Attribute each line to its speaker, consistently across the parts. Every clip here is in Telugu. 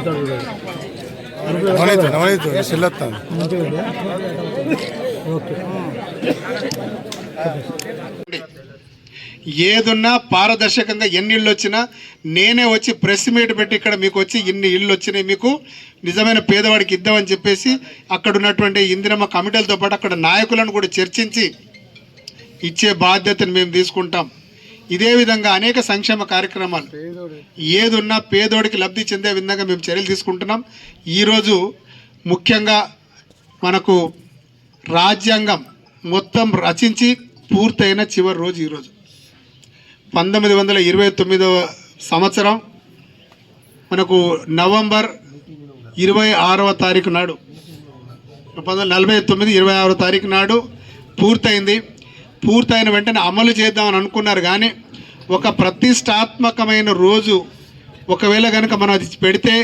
Speaker 1: పోతాడు
Speaker 2: ఏదున్నా పారదర్శకంగా ఎన్ని ఇళ్ళు వచ్చినా నేనే వచ్చి ప్రెస్ మీట్ పెట్టి ఇక్కడ మీకు వచ్చి ఇన్ని ఇళ్ళు వచ్చినాయి మీకు. నిజమైన పేదవాడికి ఇద్దామని చెప్పేసి అక్కడ ఉన్నటువంటి ఇందిరమ్మ కమిటీలతో పాటు అక్కడ నాయకులను కూడా చర్చించి ఇచ్చే బాధ్యతను మేము తీసుకుంటాం. ఇదే విధంగా అనేక సంక్షేమ కార్యక్రమాలు ఏదున్నా పేదోడికి లబ్ధి చెందే విధంగా మేము చర్యలు తీసుకుంటున్నాం. ఈరోజు ముఖ్యంగా మనకు రాజ్యాంగం మొత్తం రచించి పూర్తయిన చివరి రోజు ఈరోజు. పంతొమ్మిది వందల ఇరవై తొమ్మిదవ సంవత్సరం మనకు నవంబర్ ఇరవై ఆరవ తారీఖు నాడు. పంతొమ్మిది నలభై తొమ్మిది ఇరవై ఆరో తారీఖు నాడు పూర్తయింది. పూర్తయిన వెంటనే అమలు చేద్దామని అనుకున్నారు కానీ ఒక ప్రతిష్టాత్మకమైన రోజు ఒకవేళ కనుక మనం అది పెడితే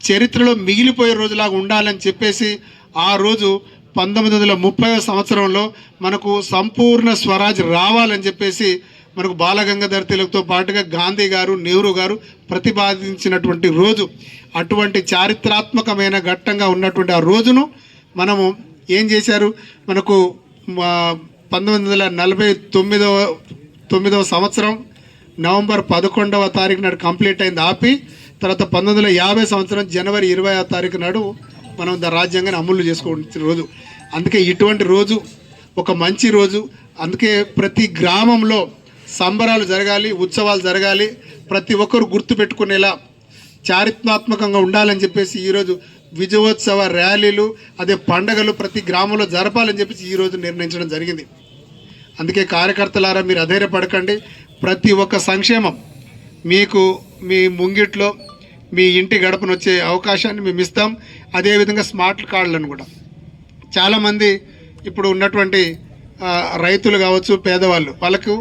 Speaker 2: చరిత్రలో మిగిలిపోయే రోజులాగా ఉండాలని చెప్పేసి ఆ రోజు పంతొమ్మిది వందల ముప్పై సంవత్సరంలో మనకు సంపూర్ణ స్వరాజ్ రావాలని చెప్పేసి మనకు బాలగంగాధర తిలక్తో పాటుగా గాంధీ గారు నెహ్రూ గారు ప్రతిపాదించినటువంటి రోజు. అటువంటి చారిత్రాత్మకమైన ఘట్టంగా ఉన్నటువంటి ఆ రోజును మనము ఏం చేశారు? మనకు మా పంతొమ్మిది వందల నలభై తొమ్మిదవ తొమ్మిదవ సంవత్సరం నవంబర్ పదకొండవ తారీఖు నాడు కంప్లీట్ అయింది. ఆపి తర్వాత పంతొమ్మిది వందల యాభై సంవత్సరం జనవరి ఇరవై తారీఖు నాడు మనం ద రాజ్యాంగాన్ని అమలు చేసుకోవాల్సిన రోజు. అందుకే ఇటువంటి రోజు ఒక మంచి రోజు. అందుకే ప్రతి గ్రామంలో సంబరాలు జరగాలి ఉత్సవాలు జరగాలి. ప్రతి ఒక్కరు గుర్తుపెట్టుకునేలా చారిత్రాత్మకంగా ఉండాలని చెప్పేసి ఈరోజు విజయోత్సవ ర్యాలీలు అదే పండగలు ప్రతి గ్రామంలో జరపాలని చెప్పేసి ఈరోజు నిర్ణయించడం జరిగింది. అందుకే కార్యకర్తలారా మీరు అధైర్యపడకండి. ప్రతి ఒక్క సంక్షేమం మీకు మీ ముంగిట్లో మీ ఇంటి గడపను వచ్చే అవకాశాన్ని మేము ఇస్తాం. అదేవిధంగా స్మార్ట్ కార్డులను కూడా. చాలామంది ఇప్పుడు ఉన్నటువంటి రైతులు కావచ్చు పేదవాళ్ళు వాళ్ళకు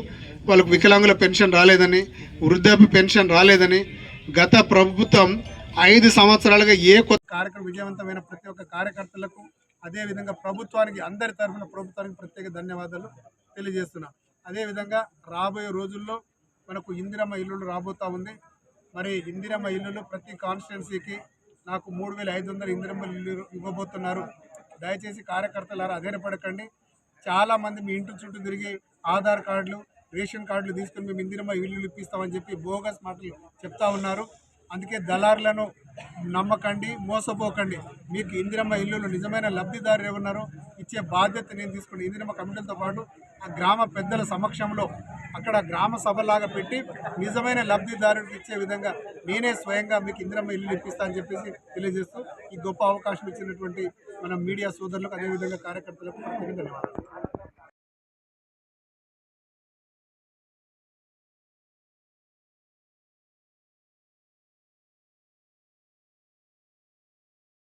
Speaker 2: వాళ్ళకు వికలాంగుల పెన్షన్ రాలేదని వృద్ధాప్య పెన్షన్ రాలేదని గత ప్రభుత్వం ఐదు సంవత్సరాలుగా ఏ కొత్త కార్యక్రమం విజయవంతమైన ప్రతి ఒక్క కార్యకర్తలకు అదేవిధంగా ప్రభుత్వానికి అందరి తరఫున ప్రభుత్వానికి ప్రత్యేక ధన్యవాదాలు. తెలియజేస్తున్నాం. అదేవిధంగా రాబోయే రోజుల్లో మనకు ఇందిరమ్మ ఇల్లులు రాబోతా ఉంది. మరి ఇందిరమ్మ ఇల్లులు ప్రతి కాన్స్టిట్యున్సీకి నాకు మూడు వేల ఐదు వందల ఇందిరమ్మ ఇల్లు ఇవ్వబోతున్నారు. దయచేసి కార్యకర్తలారా అధైర్యపడకండి. చాలామంది మీ ఇంటి చుట్టూ తిరిగి ఆధార్ కార్డులు రేషన్ కార్డులు తీసుకుని మేము ఇందిరమ్మ ఇల్లు ఇప్పిస్తామని చెప్పి బోగస్ మాటలు చెప్తా ఉన్నారు. అందుకే దళారులను నమ్మకండి మోసపోకండి. మీకు ఇందిరమ్మ ఇల్లులు నిజమైన లబ్ధిదారులు ఎవరున్నారో ఇచ్చే బాధ్యత నేను తీసుకుని ఇందిరమ్మ కమిటీలతో పాటు గ్రామ పెద్దల సమక్షంలో అక్కడ గ్రామ సభలాగా పెట్టి నిజమైన లబ్ధిదారుడికి ఇచ్చే విధంగా నేనే స్వయంగా మీకు ఇందిరమ్మ ఇల్లు ఇప్పిస్తా అని చెప్పేసి తెలియజేస్తూ ఈ గొప్ప అవకాశం ఇచ్చినటువంటి మన మీడియా సోదరులకు అదేవిధంగా కార్యకర్తలకు ధన్యవాదాలు.